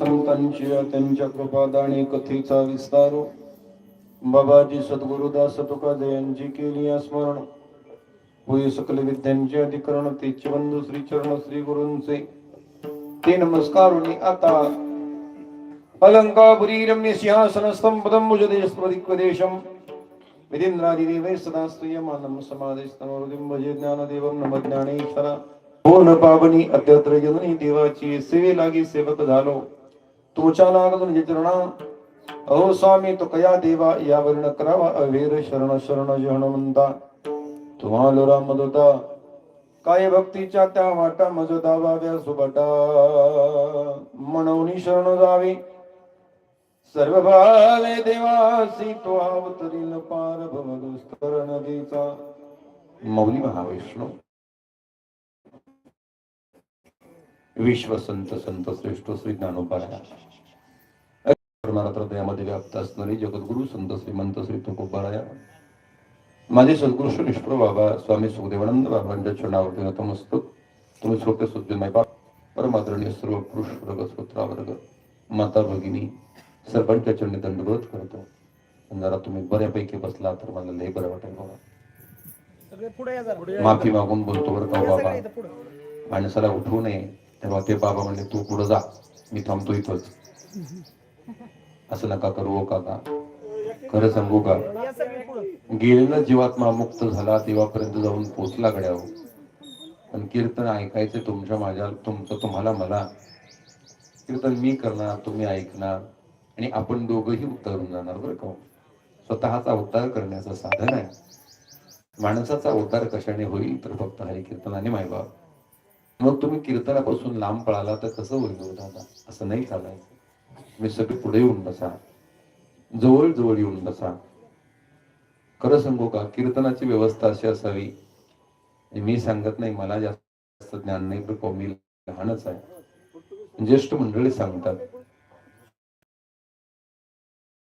दुसरी संतांची त्यांच्या कृपादाने कथेचा विस्तार हो. बाबाजी सद्गुरुदास तुकादे यांची केली या स्मरण. होय सकल विद्यांचे अधिकरण ते चिबंधू श्री चरण श्री गुरूंचे ते नमस्कारुणी आता अलंकापुरी रम्य सिंहासन भुजदेश प्रदिक्वदेशम विधीन्द्रादिदेवै सदा स्तूयमानं समाधिस्तमहृदिं भजे ज्ञानदेवं नम ज्ञानेश्वर. हो न पावनी अद्यत्र जननी देवाची सेवे लागी सेवक झालो. तुमच्या लागून चरणा अहो स्वामी तो कया देवा या वर्ण करावा अवेर शरण शरण जहण म्हणता तुम्हाला राम दोता काय भक्तीच्या त्या वाटा मज दावाव्या सुबटा। म्हणून शरण जावे। सर्व भावे देवासी तो अवतरील पार भवदुस्तर नदीचा। मौली महाविष्णू विश्व संत संत श्रेष्ठ श्री ज्ञानोपाध्याय। परमारात्र दयामध्ये व्याप्त असणारे जगद्गुरु संत श्रीमंत श्री तुकोबाराया माझे सद्गुरु निष्प्र बाबा स्वामी सुखदेवानंद बाबांच्या चरणावरती नतमस्तक. तुम्ही छोटे सुज्जनमय बाप परमादरणीय सर्व पुरुष वर्ग श्रोत्रावर्ग माता भगिनी सर्वांच्या चरणी दंडवत करतो. जरा तुम्ही बऱ्यापैकी बसला तर मला लय बरं वाटेल बाबा. माफी मागून बोलतो बरं का बाबा. माणसाला उठवू नये तेव्हा ते बाबा म्हणले तू पुढे जा मी थांबतो इथंच. असं नका करू हो काका. खरं सांगू का? या गेलेला जीवात्मा मुक्त झाला तेव्हापर्यंत जाऊन पोचला गड्या हो पण कीर्तन ऐकायचं तुमच्या माझ्या तुमचं तुम्हाला मला. कीर्तन मी करणार तुम्ही ऐकणार आणि आपण दोघंही उतरून जाणार बरं का हो? स्वतःचा उद्धार करण्याचं साधन आहे. माणसाचा उद्धार कशाने होईल तर फक्त हरिकीर्तनाने मायबाप. मग तुम्ही कीर्तनापासून लांब पळाला तर कसं होईल हो दादा? असं नाही चालायचं. मी सगळे पुढे येऊन बसा. जवळ जवळ येऊन बसा. खरं सांगू का कीर्तनाची व्यवस्था अशी असावी. मी सांगत नाही मला जास्त ज्ञान नाही पण कमी लहानच आहे. ज्येष्ठ मंडळी सांगतात.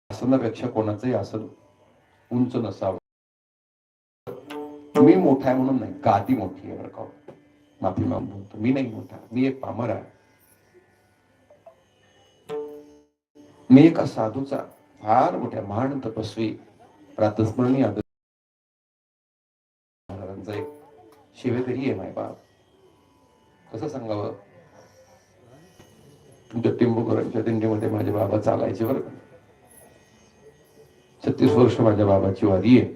आसनापेक्षा कोणाचंही आसन उंच नसावं. मी मोठा आहे म्हणून नाही गादी मोठी आहे बरं का. माफी मागतो बोलतो. मी नाही मोठा मी एक पामर आहे. मी एका साधूचा फार मोठ्या महान तपस्वी प्रातस्मरणीय महाराजांचा एक शिवेकरी आहे माय बाप. कसं सांगावं? तुमच्या टिंबूकरांच्या दिंडीमध्ये माझे बाबा चालायचे बरं छत्तीस वर्ष माझ्या बाबाची वारी आहे.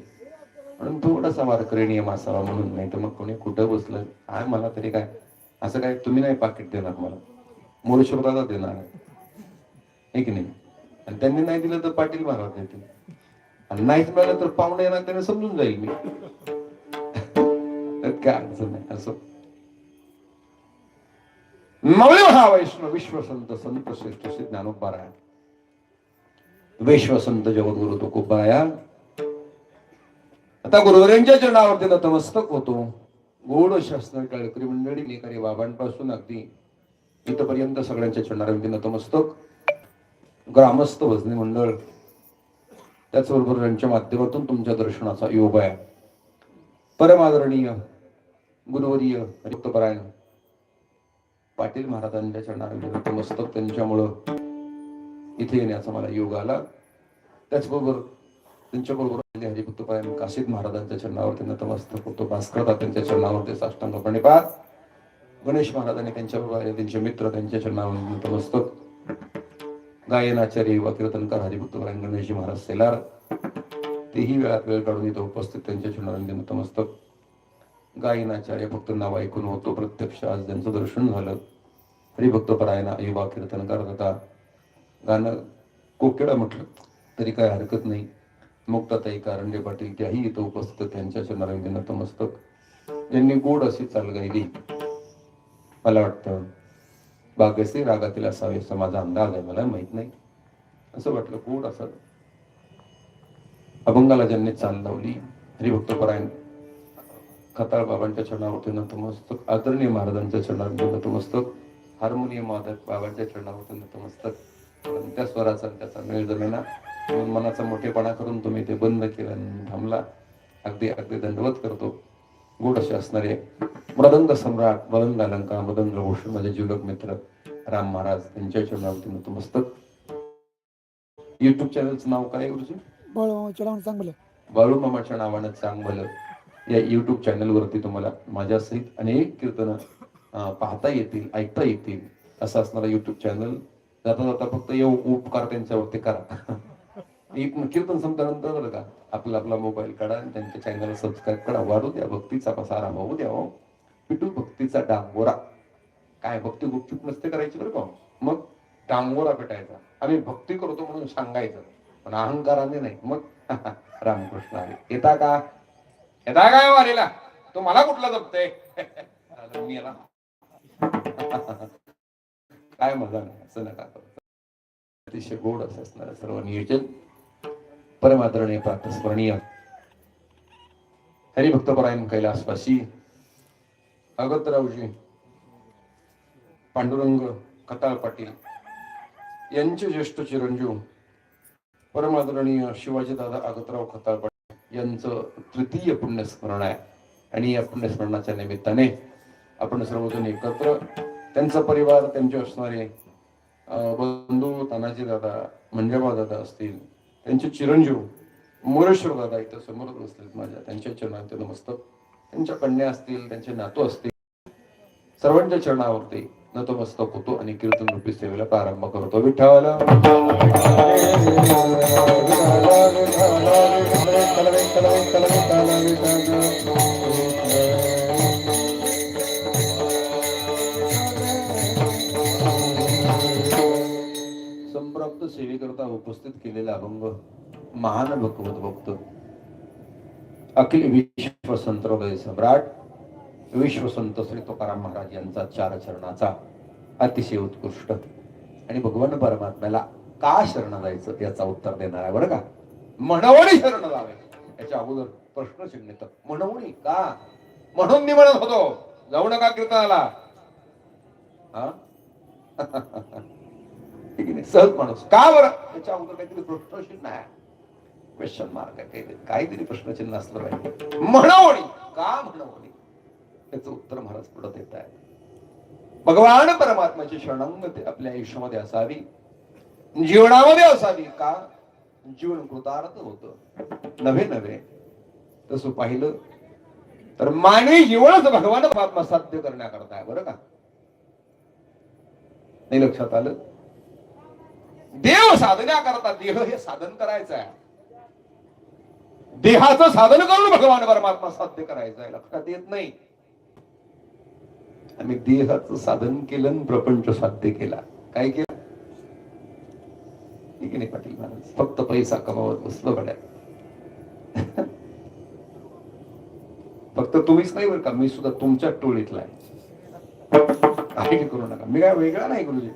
म्हणून थोडासा वारकरी नियम असावा म्हणून नाही तर मग कोणी कुठं बसलं? काय मला तरी काय? असं काय तुम्ही नाही पाकिट देणार मला. मोरेश्वराला देणार आहे. की नाही? आणि त्यांनी नाही दिलं तर पाटील महाराज देतील आणि नाहीच मिळालं तर पाहुणे येणार त्याने समजून जाईल मी. काय अडचण नाही असं. नवळी हा वैष्णव विश्वसंत संत श्रेष्ठ श्री ज्ञानोबाराय विश्वसंत जगद्गुरु तो कुबाया आता गुरुवऱ्यांच्या चरणावरती नतमस्तक होतो. गोड शास्त्र टाळकरी मंडळी लेकरी बाबांपासून अगदी इथपर्यंत सगळ्यांच्या चरणावरती नतमस्तक. ग्रामस्थ भजनी मंडळ. त्याचबरोबर त्यांच्या माध्यमातून तुमच्या दर्शनाचा योग आहे. परमादरणीय गुणवरीय रिक्तपरायण. पाटील महाराजांच्या चरणावर मस्तक त्यांच्यामुळं इथे येण्याचा मला योग आला. त्याचबरोबर त्यांच्याबरोबर हरिभक्तपरायण काशीद महाराजांच्या चरणावरती नतमस्तक होतो भास्कर त्यांच्या चरणावर ते साष्टांग प्रणिपात गणेश महाराजांनी त्यांच्याबरोबर त्यांचे मित्र त्यांच्या चरणावर नतमस्तक गायनाचार्य युवा कीर्तनकार हरिभक्त गणेशजी महाराज सेलार. तेही वेळात वेळ काढून इथं उपस्थित त्यांच्या चरणावरती नतमस्तक. गायनाचार्य फक्त नाव ऐकून होतो प्रत्यक्ष आज त्यांचं दर्शन झालं. हरिभक्तपरायणा युवा कीर्तनकार तथा गाणं कोकेडा म्हटलं तरी काय हरकत नाही. मुक्ताताई कारंडे पाटील त्याही इथं उपस्थित त्यांच्या चरणारविंद नतमस्तक. यांनी गोड अशी चाल गायली. मला वाटतं बागेचे रागातील असावे असा माझा अंदाज आहे मला माहीत नाही. असं वाटलं कोण असं? अभंगाला ज्यांनी चाल लावली हरिभक्तपरायण खताळ बाबांच्या चरणावरती नतमस्तक आदरणीय महाराजांच्या चरणावरती नतमस्तक हार्मोनियम वादक बाबांच्या चरणावरती नतमस्तक त्या स्वराचा त्याचा मेळ जमेना. मनाचा मोठेपणा करून तुम्ही ते बंद केला थांबला. अगदी अगदी दंडवत करतो. गोड असे असणारे मृदंग सम्राट मदंग अलंकार मदंग भूषण माझे जीवलक मित्र राम महाराज त्यांच्या चरणावरती नतमस्तक युट्यूब चॅनलचं नाव काय गुरुजी? बळ चांगलं मामाच्या नावानं चांग भलं या युट्यूब चॅनलवरती तुम्हाला माझ्यासहित अनेक कीर्तनं पाहता येतील ऐकता येतील असं असणारा युट्यूब चॅनल जाता जाता फक्त ये उपकार त्यांच्यावरती करा. एक कीर्तन संपल्यानंतर का? आपला आपला मोबाईल काढा आणि त्यांच्या चॅनलला सबस्क्राईब करा. वाढू द्या भक्तीचा पसारा होऊ द्या हो. पिटू भक्तीचा डांगोरा काय भक्ती गुपचूप नसते करायची बरं का? मग डांगोरा पेटायचा. आम्ही भक्ती करतो म्हणून सांगायचं. पण अहंकाराने नाही. मग रामकृष्ण आले. येता का? येता काय हो वारीला? तो मला कुठला जपते मी याला. काय मजा नाही. असं नका अतिशय गोड असं असणार सर्व नियोजन. परमादरणीय प्रातस्मरणीय हरिभक्तपरायण कैलासवासी अगतरावजी पांडुरंग खताळ पाटील यांचे ज्येष्ठ चिरंजीव परमादरणीय शिवाजी दादा आगतराव खताळ पाटील यांचं तृतीय पुण्यस्मरण आहे. आणि या पुण्यस्मरणाच्या निमित्ताने आपण सर्वजण एकत्र त्यांचा परिवार त्यांचे असणारे बंधू तानाजी दादा मंजबा दादा असतील त्यांचे चिरंजीव मोरेश्वर दादा इथं समोरच माझ्या त्यांच्या चरणांचे नमस्तक त्यांच्या कन्या असतील त्यांचे नातू असतील सर्वांच्या चरणावरती नतमस्तक होतो आणि कीर्तन रूपी सेवेला प्रारंभ करतो विठ्ठल सेवेकरता उपस्थित केलेला अभंग महान भगवत भक्त अखिल विश्व संतोदय सम्राट विश्वसंत श्री तुकाराम महाराज यांचा चार चरणाचा अतिशय उत्कृष्ट आणि भगवान परमात्म्याला का शरण जायचं याचा उत्तर देणार आहे बरं का? म्हणवणी शरण जावे याच्या अगोदर प्रश्न चिन्हित. म्हणवणी का? म्हणून मी म्हणत होतो. जाऊ नका कीर्तनाला. हा? ठीक आहे सहज माणूस. का बरं? त्याच्या अगोदर काहीतरी प्रश्नचिन्ह आहे. क्वेश्चन मार्क आहे. काहीतरी काहीतरी प्रश्नचिन्ह असलं पाहिजे. म्हणवणी. का म्हणवणी? त्याचं उत्तर महाराज पुढे देत आहे भगवान परमात्माची शरणांगती आपल्या आयुष्यामध्ये असावी. जीवनामध्ये असावी. का? जीवन कृतार्थ होत. नव्हे नव्हे. तसं पाहिलं तर मानवी जीवनच भगवान परमात्मा साध्य करण्याकरता आहे. बरं का? नाही लक्षात आलं? देव साधण्याकरता देह हे साधन करायचं आहे. देहाचं साधन करून भगवान परमात्मा साध्य करायचं आहे लक्षात येत नाही. आम्ही देहाचं साधन केलं आणि प्रपंच साध्य केला. काय केलं? ठीक आहे नाही पाटील महाराज फक्त पैसा कमावत बसलो गड्या. फक्त तुम्हीच नाही बरं का मी सुद्धा तुमच्या टोळीतला आहे. करू नका. मी काय वेगळा नाही गुरुजी.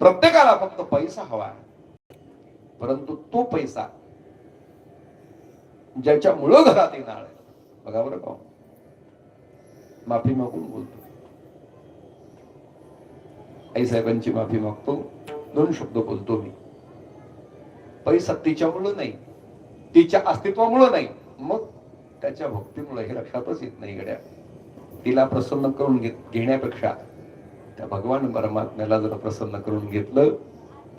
प्रत्येकाला फक्त पैसा हवा आहे. परंतु तो पैसा ज्याच्यामुळं घरात येणार आहे. बघा बरं का हो. माफी मागून बोलतो. आई साहेबांची माफी मागतो. दोन शब्द बोलतो मी. पैसा तिच्यामुळं नाही. तिच्या अस्तित्वामुळं नाही. मग त्याच्या भक्तीमुळे हे लक्षातच येत नाही गड्या. तिला प्रसन्न करून घेण्यापेक्षा त्या भगवान परमात्म्याला जर प्रसन्न करून घेतलं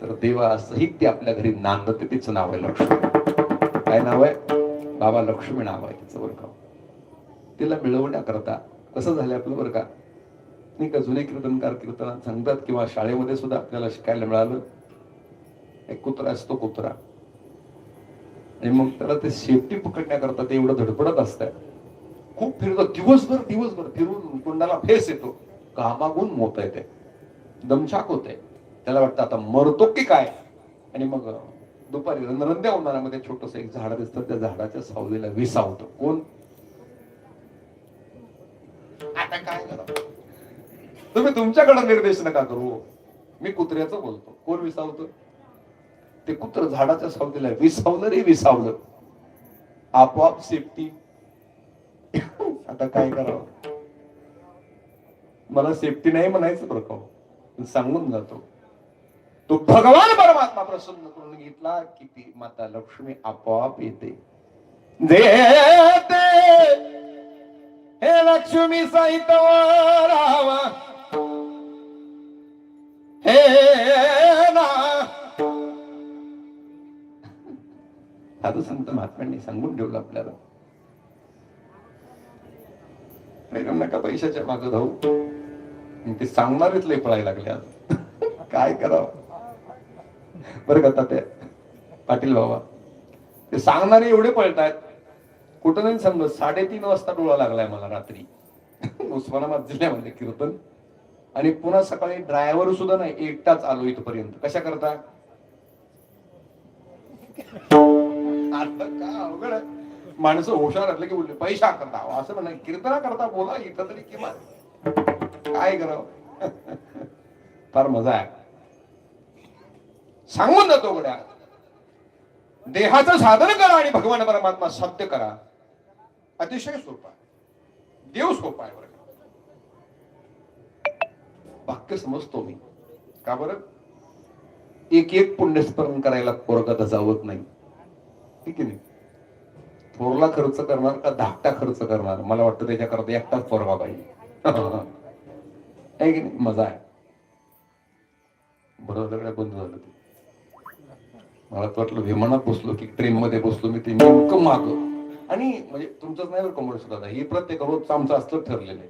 तर देवा सहित ते आपल्या घरी नांदते तिचं नाव आहे लक्ष्मी. काय नाव आहे? बाबा लक्ष्मी नाव आहे तिचं बरं का. तिला मिळवण्याकरता कसं झालं आपलं बरं का? नाही का जुने कीर्तनकार कीर्तनात सांगतात किंवा शाळेमध्ये सुद्धा आपल्याला शिकायला मिळालं एक कुत्रा असतो कुत्रा. आणि मग त्याला ते सेफ्टी पकडण्याकरता ते एवढं धडपडत असतं. खूप फिरतो दिवसभर दिवसभर फिरून कुंडाला फेस येतो. घामागून मोत येते. दमछाक होते. त्याला वाटतं आता मरतो की काय? आणि मग दुपारी रंध्या उन्हाळ्यामध्ये छोटस एक झाड दिसतं. त्या झाडाच्या सावलीला विसावतं. कोण? आता काय करा? तुम्ही तुमच्याकडे निर्देश नका करू? मी कुत्र्याचं बोलतो. कोण विसावतं? ते कुत्र झाडाच्या सावलीला विसावलं रे विसावलं. आपोआप सेफ्टी आता काय करावं? मला सेफ्टी नाही म्हणायचं बरं का हो. सांगून जातो. तो भगवान परमात्मा प्रसन्न करून घेतला की ती माता लक्ष्मी आपोआप येते. हे लक्ष्मी सहित रावा हे ना. साधू संत महात्म्यांनी सांगून ठेवलं आपल्याला. नका पैशाच्या मागं धावू. ते सांगणारेच लय पळायला लागले आज. काय करावं? बरं का ते पाटील बाबा ते सांगणारे एवढे पळतायत कुठं नाही समजत. साडेतीन वाजता डोळा लागलाय मला रात्री. उस्मानाबाद जिल्ह्यामध्ये कीर्तन. आणि पुन्हा सकाळी ड्रायव्हर सुद्धा नाही एकटाच आलो इथपर्यंत. कशा करता? अवघड माणसं हुशार असले की बोलले पैसा करता. असं म्हणा कीर्तना करता बोला इथं तरी किंमत काय करावं फार मजा आहे. सांगून जातो गड्या देहाचं साधन करा आणि भगवान परमात्मा सत्य करा. अतिशय सोपा आहे. देव सोपा आहे बरं वाक्य समजतो मी. का बरं? एक एक पुण्यस्मरण करायला पोरगा जावत नाही. ठीक आहे नाही? थोरला खर्च करणार का धाकटा खर्च करणार? मला वाटतं त्याच्याकरता एकटाच पोरगा पाहिजे. आहे की नाही? मजा आहे. बरोबर सगळं बंद झालं ते मला तर वाटलं विमानात बसलो की ट्रेन मध्ये बसलो मी ते नेमकं माग. आणि म्हणजे तुमचंच नाही बरं कमर्स सुद्धा हे प्रत्येक रोजचं आमचं असतं ठरलेलं आहे.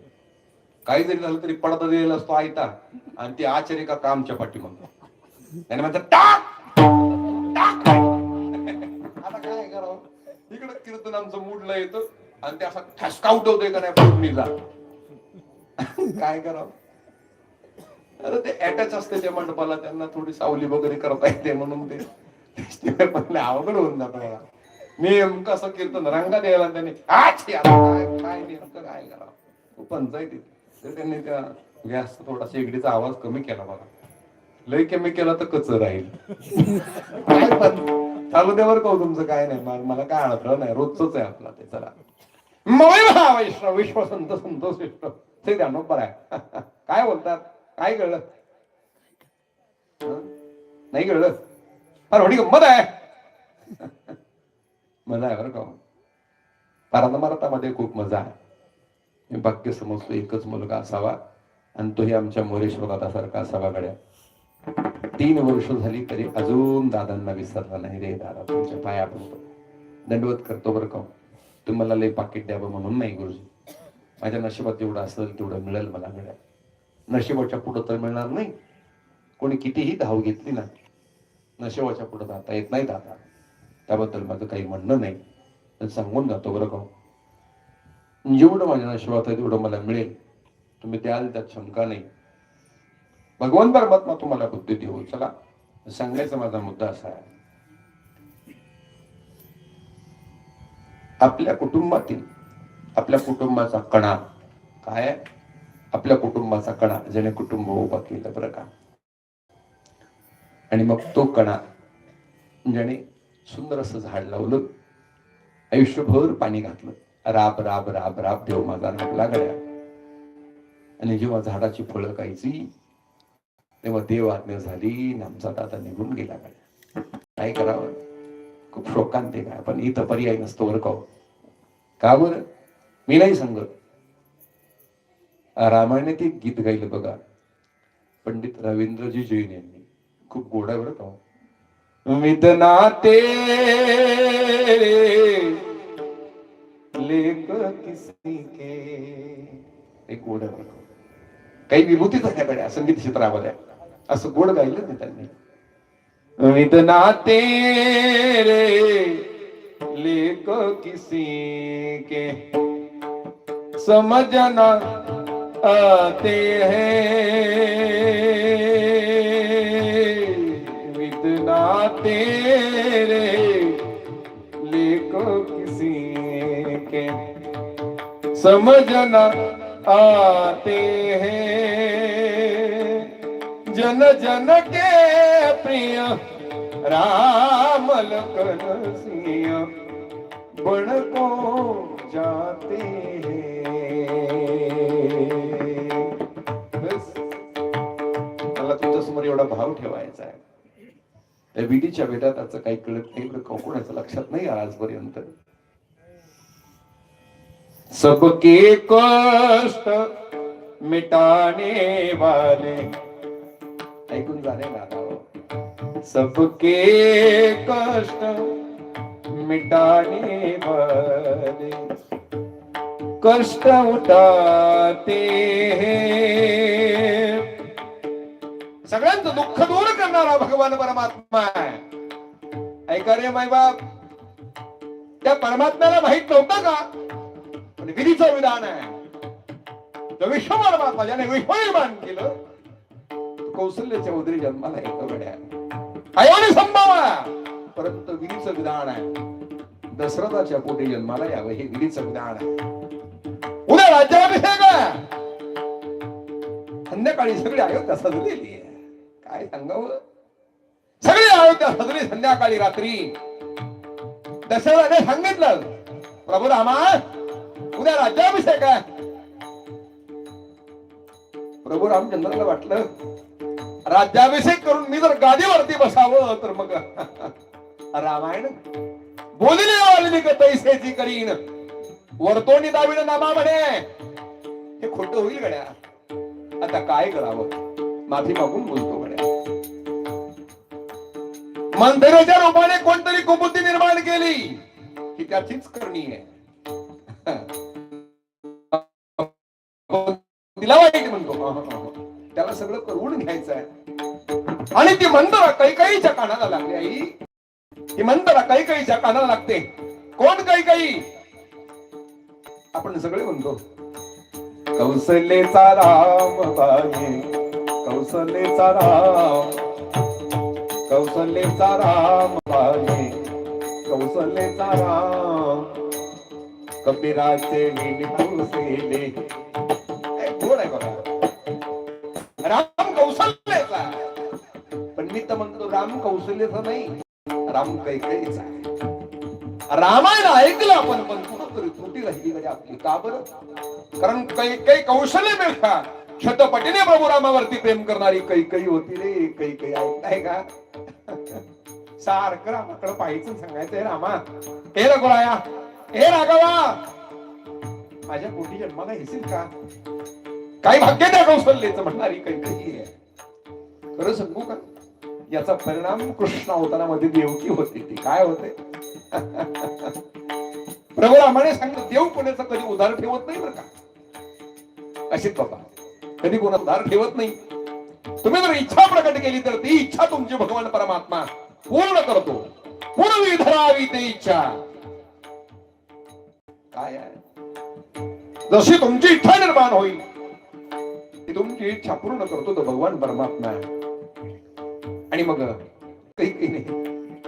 काही जरी झालं तरी पडदा दिलेला असतो आयता आणि ते आचार्य का कामच्या पाठीमाग. त्याने म्हणतात टाक! टाक! आता काय करावं? इकडं कीर्तन आमचं मूडला येतं आणि ते असा ठसका उठवतोय का नाही फोडणीला काय करावं? अरे ते अटॅच असते त्या मंडपाला त्यांना थोडी सावली वगैरे करता येते म्हणून ते. ते अवघड होऊन जात मला मी नेमकं असं कीर्तन रंगा द्यायला त्याने काय नेमकं काय करावं खूप पंचायतीत तर त्यांनी त्या गॅस थोडा शेगडीचा आवाज कमी केला बघा. लय कमी केला तर कच राहील. काय पण. चालू दे बरं का हो तुमचं काय नाही. मला- मला काय अडथळा नाही. रोजच आहे आपला ते चला. मग महा वैष्णव विश्व संत संतोष विष्णू ते द्या बरं आहे. काय बोलतात? काय कळलं. नाही कळलं. अरे होडी गंमत आहे. मजा आहे बरं का. पारंपरामध्ये खूप मजा आहे. मी भाग्य समजतो एकच मुलगा असावा आणि तोही आमच्या मोरेश्वर दादासारखा असावा गड्या. तीन वर्ष झाली तरी अजून दादांना विसरला नाही रे दादा तुमच्या पाया पडतो दंडवत करतो बरं का. तुम्हाला लय पाकिट द्यावं म्हणून नाही गुरुजी. माझ्या नशिबात जेवढं असेल तेवढं मिळेल मला गड्या. नशिबाच्या पुढं तर मिळणार नाही. कोणी कितीही धाव घेतली ना नशिबाच्या पुढं जाता येत नाही दादा. त्याबद्दल माझं काही म्हणणं नाही. पण सांगून जातो बरं का हो. जेवढं माझ्या नशिबात आहे तेवढं मला मिळेल. तुम्ही द्याल त्यात शंका नाही. भगवान परमात्मा तुम्हाला बुद्धी देऊ. चला सांगायचा माझा मुद्दा असा आहे. आपल्या कुटुंबातील आपल्या कुटुंबाचा कणा काय आहे? आपल्या कुटुंबाचा कणा ज्याने कुटुंब उभा केलं बरं का. आणि मग तो कणा ज्याने सुंदर असं झाड लावलं आयुष्यभर पाणी घातलं. राब राब राब राब देव माझा राबला लागल्या. आणि जेव्हा झाडाची फळं खायची तेव्हा देव आज्ञा झाली आमचा दादा निघून गेला गड्या. काय करावं? खूप शोकांत आहे पण इथं पर्याय नसतो बरं का हो. का बरं? मी नाही सांगत. रामायणात ते गीत गायलं बघा. पंडित रवींद्रजी जैन यांनी. खूप गोड आहे बरं का हो. मिदना तेरे लेख किसी के एक गोड आहे बरं हो. काही विभूतीच त्याकडे संगीत क्षेत्रामध्ये असं गोड गायलं नाही त्यांनी. विदना तेरे लेख किसी के समजना आते हैं। विदना तेरे लेख किसी के। समझना आते हैं। जन जन के प्रिय राम लखन सिया बण को भाव ठेवायचा आहे. त्या विधीच्या बेटा त्याचं काही कळत नाही का, कोणाचं लक्षात नाही आजपर्यंत. सबके कष्ट मिटाने वाले. ऐकून झाले ना हो. सबके कष्ट मिटाने वाले. कष्ट उठाते हैं. सगळ्यांचं दुःख दूर करणारा भगवान परमात्मा आहे. ऐका रे माय बाप त्या परमात्म्याला माहीत नव्हतं का? पण विधीचं विधान आहे. तो विश्व परमात्मा ज्याने विश्व निर्माण केलं कौशल्याच्या उदरी जन्माला येतो गड्या अयोनी संभावा परंतु विधीचं विधान आहे. दशरथाच्या पोटी जन्माला यावं हे विधीचं विधान आहे. उद्या राज्याभिषेक आहे. संध्याकाळी सगळी अयोध्या सजलेली आहे. काय सांगाव? सगळे अयोध्या सगळी संध्याकाळी रात्री. दशरथाने सांगितलं. प्रभू रामा उद्या राज्याभिषेक आहे. प्रभू रामचंद्राला वाटलं राज्याभिषेक करून मी जर गादीवरती बसावं तर मग रामायण बोलले वाल्मिक तैसेची करीन. वर्तोनी दाविड नामा म्हणे. हे खोट होईल गड्या. आता काय करावं? माफी मागून बोलतो. मंदिराच्या रूपाने कोणतरी कुबुद्धी निर्माण केली. ही त्याचीच करणी आहे. तिला वाईट म्हणतो. त्याला सगळं करून घ्यायचं आहे. आणि ती मंदरा कैकाईच्या कानाला लागली आई. ती मंदरा कैकाईच्या कानाला लागते. कोण कैकाई? आपण सगळे म्हणतो. कौशल्येचा राम बाई. कौशल्येचा राम. कौशल्येचा राम बाई कौशल्येचा राम. कबीराचे विणी पुरसेले आहे बघा? राम कौशल्याचा पण मी तर म्हणतो राम कौशल्याचा नाही राम कैकईचा आहे. रामायण ऐकलं आपण पण कुठंतरी त्रुटी राहिली म्हणजे आपली. का बरं? कारण कैकई मिळतात. शतपटीने प्रभू रामावरती प्रेम करणारी कैकई होती रे कैकई ऐकताय का? सारखं रामाकडे पाहायचं सांगायचं "हे रामा हे रघुराया हे राघवा माझ्या पोटी जन्माला येशील का? काही भाग्य त्या कौशल्याचं म्हणणारी कैकई आहे. खरं सांगू का? याचा परिणाम कृष्ण अवतारामध्ये देवकी होते ती काय होते? प्रभू रामाने सांगितलं देव कोणाचं कधी उधार ठेवत नाही बरं का? अशीच बाबा कधी कोणा उधार ठेवत नाही. तुम्ही जर इच्छा प्रकट केली तर ती इच्छा तुमची भगवान परमात्मा पूर्ण करतो. पूर्ण धरावी ती इच्छा. काय आहे? जशी तुमची इच्छा निर्माण होईल ती तुमची इच्छा पूर्ण करतो तो भगवान परमात्मा. आणि मग काही काही नाही.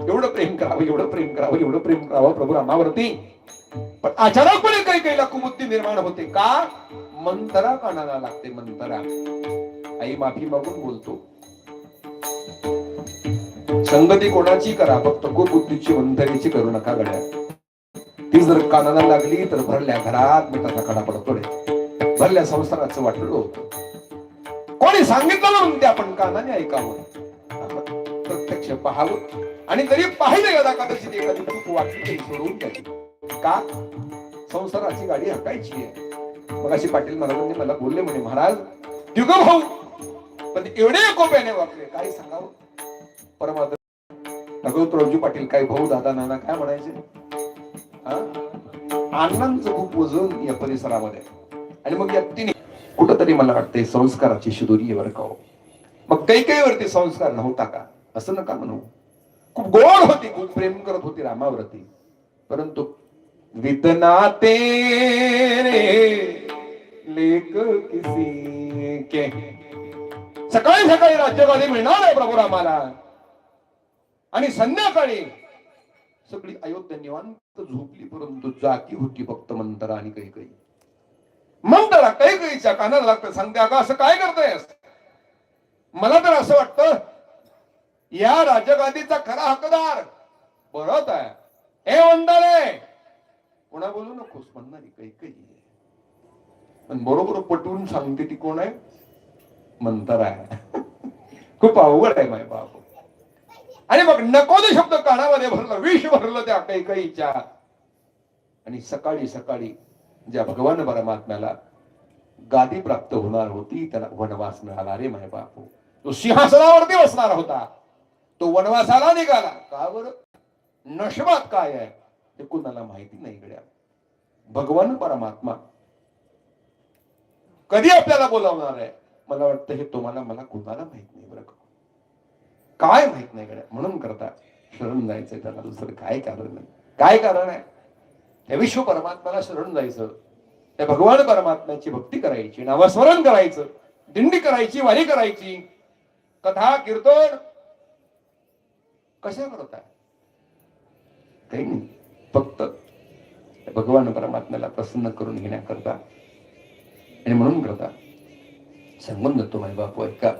एवढं प्रेम करावं एवढं प्रेम करावं एवढं प्रेम करावं प्रभू रामावरती. पण अचानकपणे काही काही कुबुद्धी निर्माण होते का? मंतरा कानाला लागते मंतरा. आई माफी मागून बोलतो. संगती कोणाची करा फक्त कुबुद्धीची मंतरीची करू नका गड्या. ती जर कानाला लागली तर भरल्या घरात मिठाचा कडा पडतो रे भरल्या संसाराचं वाटलं होतं. कोणी सांगितलं म्हणून ते आपण कानाने ऐकावं? आपण प्रत्यक्ष पाहावं. आणि तरी पाहिलं यदा कदाचित एखादी चूक वाटली तरी सोडवून द्यावी. का? संसाराची गाडी हकायची आहे. मग अशी पाटील महाराजांनी मला बोलले म्हणे महाराज दिग भाऊ. पण एवढे कोप्याने वागले काय सांगावं? परमात्र भगवतरावजी पाटील काय भाऊ दादा नाना काय म्हणायचे? आनंद अण्णांचं खूप वजन या परिसरामध्ये. आणि मग या तिने कुठंतरी मला वाटतंय संस्काराची शिदोरी वर का हो. मग काही काही वरती संस्कार नव्हता का? असं नका म्हणू. खूप गोड होती खूप प्रेम करत होती रामावरती. परंतु वितना तेरे लेक किसी के। सकाळी सकाळी राज्यवादी मिळणार आहे प्रभू रामाला. आणि संध्याकाळी सगळी अयोध्या निवांत झोपली परंतु जागी होती फक्त मंतरा आणि काही काही मंतरा काही काहीच्या कानाला लागतं सांगते अगं असं काय करतायस? मला तर असं वाटतं या राजगादीचा खरा हकदार परत आहे हे मंडळे! कोणा बोलू नकोस म्हणणारी काही काही पण बरोबर पटवून सांगते ती कोण आहे? मंतर आहे. खूप अवघड आहे माय बाप. आणि मग नको ते शब्द कानामध्ये भरलं विष भरलं त्या कैकईच्या. आणि सकाळी सकाळी ज्या भगवान परमात्म्याला गादी प्राप्त होणार होती त्याला वनवास मिळाला. रे माय बापू. तो सिंहासनावरती बसणार होता. तो वनवासाला निघाला. का बरं? नशबात काय आहे? ते कुणाला माहिती नाही गड्या भगवान परमात्मा कधी आपल्याला बोलावणार आहे? मला वाटतं हे तुम्हाला मला कुणाला माहीत नाही बरं का. काय माहीत नाही गड्या म्हणून करता शरण जायचंय त्याला दुसरं काय कारण नाही काय कारण आहे? त्या विश्व परमात्म्याला शरण जायचं. त्या भगवान परमात्म्याची भक्ती करायची नामस्मरण करायचं दिंडी करायची वारी करायची. कथा कीर्तन कशा करताय? काही नाही. फक्त भगवान परमात्म्याला प्रसन्न करून घेण्याकरता आणि म्हणून करता. सांगून जातो माझे बापू ऐका.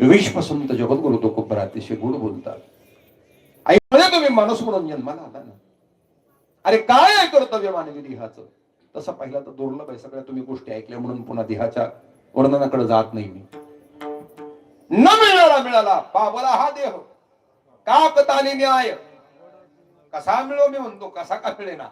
विश्वसंत जगद्गुरु तो खूप अतिशय गुण बोलतात. आई तुम्ही माणूस म्हणून जन्माला आला ना. अरे काय कर्तव्य मानवी देहाचं? तसं पाहिलं तर दुर्लभ आहे सगळ्या तुम्ही गोष्टी ऐकल्या म्हणून पुन्हा देहाच्या वर्णनाकडे जात नाही मी. न मिळाला मिळाला. पावला हा देह. काकताने न्याय. कसा मिळो मी म्हणतो कसा का मिळेना.